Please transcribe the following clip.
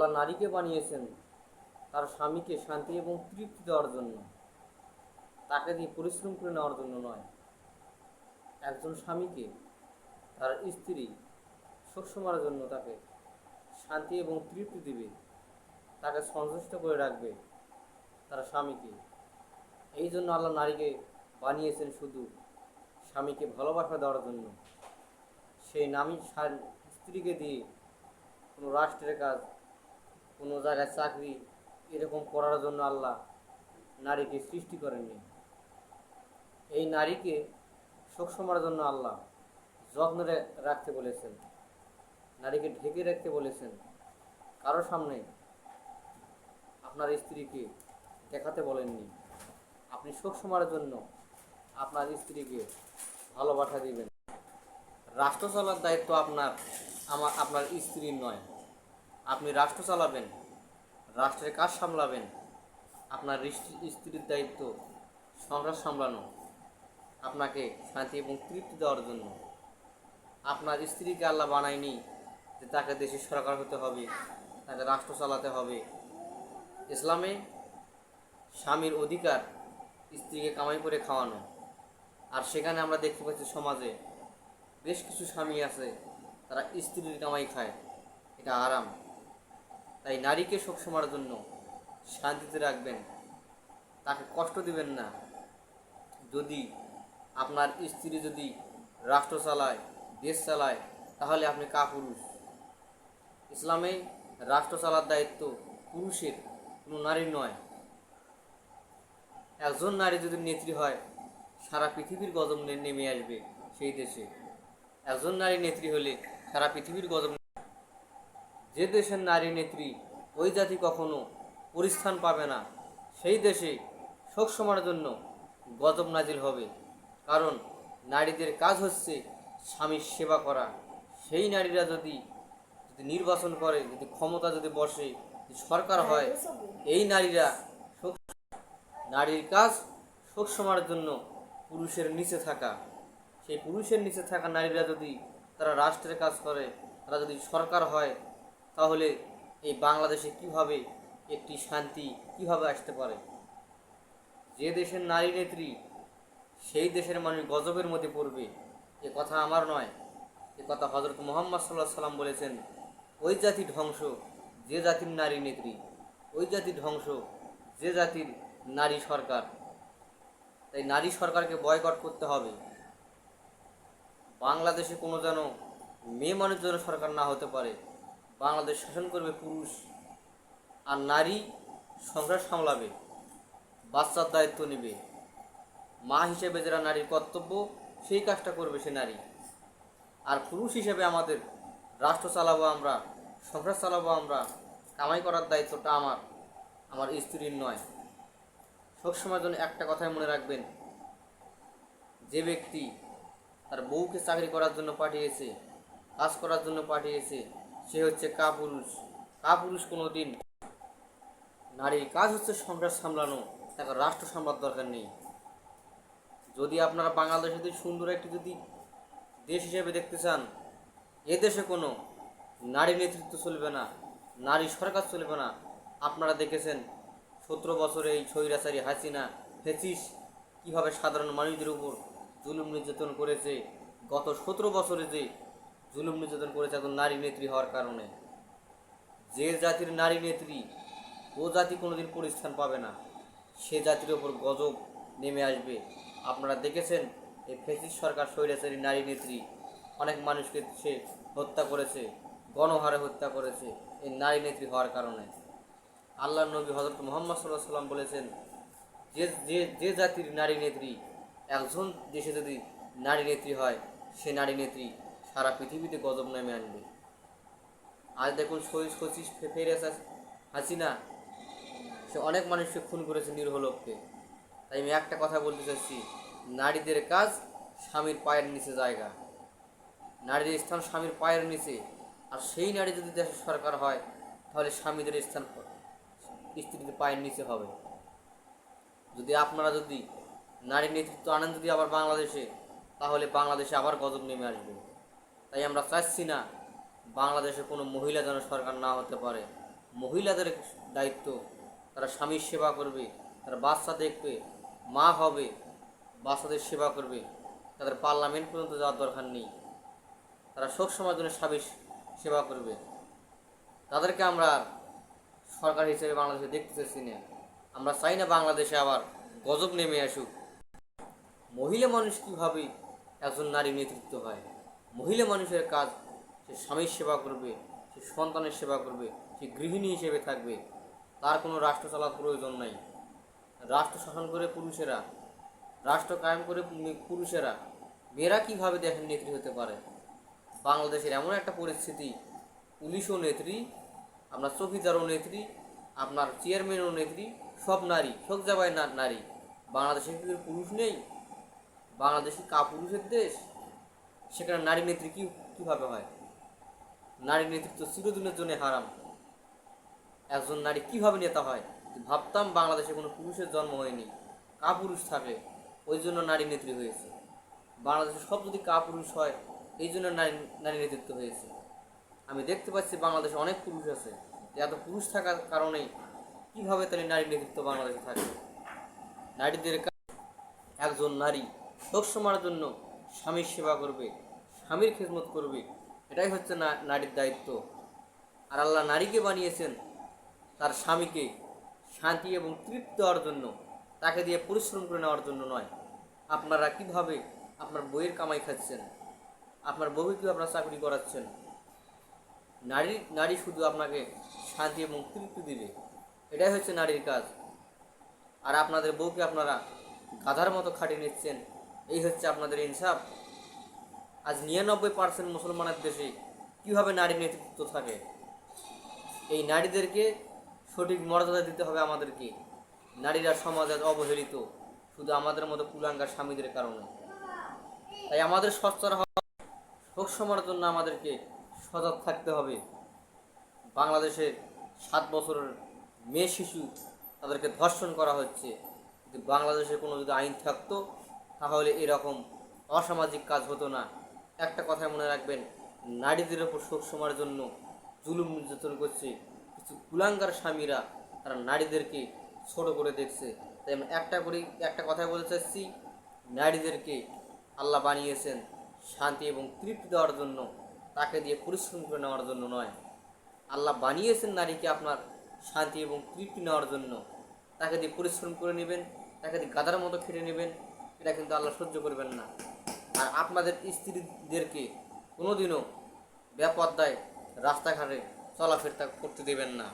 আল্লাহ নারীকে বানিয়েছেন তার স্বামীকে শান্তি এবং তৃপ্তি দেওয়ার জন্য। তাকে দিয়ে পরিশ্রম করে নেওয়ার জন্য নয়। একজন স্বামীকে তার স্ত্রী সবসময়ের জন্য তাকে শান্তি এবং তৃপ্তি দিবে, তাকে সন্তুষ্ট করে রাখবে তার স্বামীকে। এই জন্য আল্লাহ নারীকে বানিয়েছেন শুধু স্বামীকে ভালোবাসা দেওয়ার জন্য। সেই নামী স্ত্রীকে দিয়ে কোনো রাষ্ট্রের কাজ কোনো জায়গায় চাকরি এরকম করার জন্য আল্লাহ নারীকে সৃষ্টি করেননি। এই নারীকে সবসময়ের জন্য আল্লাহ যত্ন রাখতে বলেছেন। নারীকে ঢেকে রাখতে বলেছেন। কারও সামনে আপনার স্ত্রীকে দেখাতে বলেননি। আপনি সবসময়ের জন্য আপনার স্ত্রীকে ভালোবাসা দিবেন। রাষ্ট্র চলার দায়িত্ব আপনার, আমার আপনার স্ত্রীর নয়। আপনি রাষ্ট্র চালাবেন, রাষ্ট্রের কাজ সামলাবেন, আপনার স্ত্রীর দায়িত্ব, সংসার সামলানো, আপনাকে শান্তি এবং তৃপ্তি দেওয়ার জন্য। আপনার স্ত্রীকে আল্লাহ বানায়নি যে তাকে দেশের সরকার হতে হবে, তাকে রাষ্ট্র চালাতে হবে। ইসলামে স্বামীর অধিকার স্ত্রীকে কামাই করে খাওয়ানো। আর সেখানে আমরা দেখতে পাচ্ছি সমাজে বেশ কিছু স্বামী আছে, তারা স্ত্রীর কামাই খায়। এটা আরাম তাই নারীকে সবসময়ের জন্য শান্তিতে রাখবেন। তাকে কষ্ট দিবেন না। যদি আপনার স্ত্রী যদি রাষ্ট্র চালায়, দেশ চালায়, তাহলে আপনি কাপুরুষ। ইসলামে রাষ্ট্র চালার দায়িত্ব পুরুষের, কোনো নারীর নয়। একজন নারী যদি নেত্রী হয়, সারা পৃথিবীর গজব নে- নেমে আসবে সেই দেশে। একজন নারী নেত্রী হলে সারা পৃথিবীর গজব যে দেশের নারী নেত্রী ওই জাতি কখনো পরিস্থান পাবে না, সেই দেশে শোক সময়ের জন্য গজব নাজিল হবে। কারণ নারীদের কাজ হচ্ছে স্বামীর সেবা করা। সেই নারীরা যদি যদি নির্বাচন করে, যদি ক্ষমতা যদি বসে সরকার হয়, এই নারীরা শোক, নারীর কাজ শোক সময়ের জন্য পুরুষের নিচে থাকা। সেই পুরুষের নিচে থাকা নারীরা যদি তারা রাষ্ট্রের কাজ করে, তারা যদি সরকার হয় তাহলে এই বাংলাদেশে কীভাবে একটি শান্তি কীভাবে আসতে পারে? যে দেশের নারী নেত্রী, সেই দেশের মানুষ গজবের মধ্যে পড়বে, এ কথা আমার নয়। এ কথা হজরত মোহাম্মদ সাল্লাহ সাল্লাম বলেছেন, ওই জাতি ধ্বংস, যে জাতির নারী নেত্রী, ওই জাতি ধ্বংস, যে জাতির নারী সরকার। তাই নারী সরকারকে বয়কট করতে হবে। বাংলাদেশে কোনো যেন মেয়ে মানুষ যেন সরকার না হতে পারে বাংলাদেশ শাসন করবে পুরুষ আর নারী সংসার সামলাবে, বাচ্চার দায়িত্ব নেবে। মা হিসেবে যারা নারীর কর্তব্য, সেই কাজটা করবে সে নারী। আর পুরুষ হিসেবে আমাদের রাষ্ট্র চালাবো আমরা, সংসার চালাবো আমরা, কামাই করার দায়িত্বটা আমার আমার স্ত্রীর নয়। সবসময় জন্য একটা কথাই মনে রাখবেন, যে ব্যক্তি তার বউকে চাকরি করার জন্য পাঠিয়েছে, কাজ করার জন্য পাঠিয়েছে সে হচ্ছে কাপুরুষ। কাপুরুষ কোনো দিন নারীর কাজ হচ্ছে সংসার সামলানো, তাকে রাষ্ট্র সামলার দরকার নেই। যদি আপনারা বাংলাদেশে যদি সুন্দর একটি যদি দেশ হিসেবে দেখতে চান, এ দেশে কোনো নারী নেতৃত্ব চলবে না, নারী সরকার চলবে না। আপনারা দেখেছেন সতেরো বছরে এই স্বৈরাচারী হাসিনা ফেসিস কীভাবে সাধারণ মানুষদের উপর জুলুম নির্যাতন করেছে, গত সতেরো বছরে যে জুলুম নির্যাতন করেছে একজন নারী নেত্রী হওয়ার কারণে। যে জাতির নারী নেত্রী, ও জাতি কোনোদিন পরিস্থান পাবে না, সে জাতির ওপর গজব নেমে আসবে। আপনারা দেখেছেন, এই ফেসিস সরকার স্বৈরাচারী নারী নেত্রী, অনেক মানুষকে সে হত্যা করেছে, গণহারে হত্যা করেছে এই নারী নেত্রী হওয়ার কারণে। আল্লাহ নবী হজরত মোহাম্মদ সাল্লাহ সাল্লাম বলেছেন, যে যে যে জাতির নারী নেত্রী, একজন দেশে যদি নারী নেত্রী হয়, সে নারী নেত্রী সারা পৃথিবীতে গজব নেমে আনবে। আজ দেখুন সই- সচিব ফে- ফেরে আসা হাসিনা। সে অনেক মানুষকে খুন করেছে নিরহ লোককে। তাই আমি একটা কথা বলতে চাচ্ছি, নারীদের কাজ স্বামীর পায়ের নিচে জায়গা। নারীদের স্থান স্বামীর পায়ের নিচে। আর সেই নারী যদি দেশের সরকার হয়, তাহলে স্বামীদের স্থান স্ত্রীদের পায়ের নিচে হবে। যদি আপনারা যদি নারী নেতৃত্ব আনেন যদি আবার বাংলাদেশে, তাহলে বাংলাদেশে আবার গজব নেমে আসবে। তাই আমরা চাচ্ছি না বাংলাদেশে কোনো মহিলা যেন সরকার না হতে পারে। মহিলাদের দায়িত্ব, তারা স্বামীর সেবা করবে, তারা বাচ্চা দেখবে, মা হবে, বাচ্চাদের সেবা করবে, তাদের পার্লামেন্ট পর্যন্ত যাওয়ার দরকার নেই। তারা সব সময়ের জন্য স্বামীর সেবা করবে। তাদেরকে আমরা সরকার হিসেবে বাংলাদেশে দেখতে চাচ্ছি না। আমরা চাই না বাংলাদেশে আবার গজব নেমে আসুক। মহিলা মানুষ কীভাবে একজন নারী নেতৃত্ব হয়? মহিলা মানুষের কাজ সে স্বামীর সেবা করবে সে সন্তানের সেবা করবে সে গৃহিণী হিসেবে থাকবে, তার কোনো রাষ্ট্র চালার প্রয়োজন নাই। রাষ্ট্র শাসন করে পুরুষেরা, রাষ্ট্র কায়েম করে পুরুষেরা, মেয়েরা কীভাবে দেখেন নেত্রী হতে পারে? বাংলাদেশের এমন একটা পরিস্থিতি, পুলিশও নেত্রী, আপনার চৌকিদারও নেত্রী, আপনার চেয়ারম্যানও নেত্রী, সব নারী, সব জায়গায় নারী। বাংলাদেশে পুরুষ নেই? বাংলাদেশে কা পুরুষের দেশ? সেখানে নারী নেত্রী কি, কীভাবে হয়? নারী নেতৃত্ব চিরদিনের জন্য হারাম। একজন নারী কীভাবে নেতা হয়? ভাবতাম বাংলাদেশে কোনো পুরুষের জন্ম হয়নি কা পুরুষ থাকে ওই জন্য নারী নেত্রী হয়েছে। বাংলাদেশে সব যদি কা পুরুষ হয়, এই জন্য নারী নারী নেতৃত্ব হয়েছে। আমি দেখতে পাচ্ছি বাংলাদেশে অনেক পুরুষ আছে এত পুরুষ থাকার কারণেই কীভাবে তাহলে নারী নেতৃত্ব বাংলাদেশে থাকে? নারীদের কাজ একজন নারী সবসময়ের জন্য স্বামীর সেবা করবে, স্বামীর খেদমত করবে, এটাই হচ্ছে নারীর দায়িত্ব। আর আল্লাহ নারীকে বানিয়েছেন তার স্বামীকে শান্তি এবং তৃপ্তি দেওয়ার জন্য, তাকে দিয়ে পরিশ্রম করে নেওয়ার জন্য নয়। আপনারা কীভাবে আপনার বইয়ের কামাই খাচ্ছেন? আপনার বউকে আপনার চাকরি করাচ্ছেন? নারী নারী শুধু আপনাকে শান্তি এবং তৃপ্তি দিবে, এটাই হচ্ছে নারীর কাজ। আর আপনাদের বউকে আপনারা গাধার মতো খাটিয়ে নিচ্ছেন এই হচ্ছে আপনাদের ইনসাফ আজ নিরানব্বই পার্সেন্ট মুসলমানের দেশে কীভাবে নারী নেতৃত্ব থাকে? এই নারীদেরকে সঠিক মর্যাদা দিতে হবে আমাদেরকে। নারীরা সমাজে অবহেলিত, শুধু আমাদের মতো কুলাঙ্গার স্বামীদের কারণে। তাই আমাদের সচ্ছর হওয়া সবসময়ের জন্য আমাদেরকে সজাগ থাকতে হবে। বাংলাদেশের সাত বছরের মেয়ে শিশু তাদেরকে ধর্ষণ করা হচ্ছে। যদি বাংলাদেশে কোনো যদি আইন থাকতো তাহলে এরকম অসামাজিক কাজ হতো না। একটা কথা মনে রাখবেন, নারীদের ওপর সবসময়ের জন্য জুলুম নির্যাতন করছে। কিছু কুলাঙ্গার স্বামীরা, তারা নারীদেরকে ছোট করে দেখছে। তাই আমি একটা করে, একটা কথাই বলতে চাচ্ছি, নারীদেরকে আল্লাহ বানিয়েছেন শান্তি এবং তৃপ্তি দেওয়ার জন্য, তাকে দিয়ে পরিশ্রম করে নেওয়ার জন্য নয়। আল্লাহ বানিয়েছেন নারীকে আপনার শান্তি এবং তৃপ্তি নেওয়ার জন্য। তাকে দিয়ে পরিশ্রম করে নেবেন, তাকে দিয়ে গাদার মতো খেটে নেবেন এটা কিন্তু আল্লাহ সহ্য করবেন না। আর আপনাদের স্ত্রীদেরকে কোনোদিনও বেপদ্দায় রাস্তাঘাটে চলাফেরা করতে দেবেন না।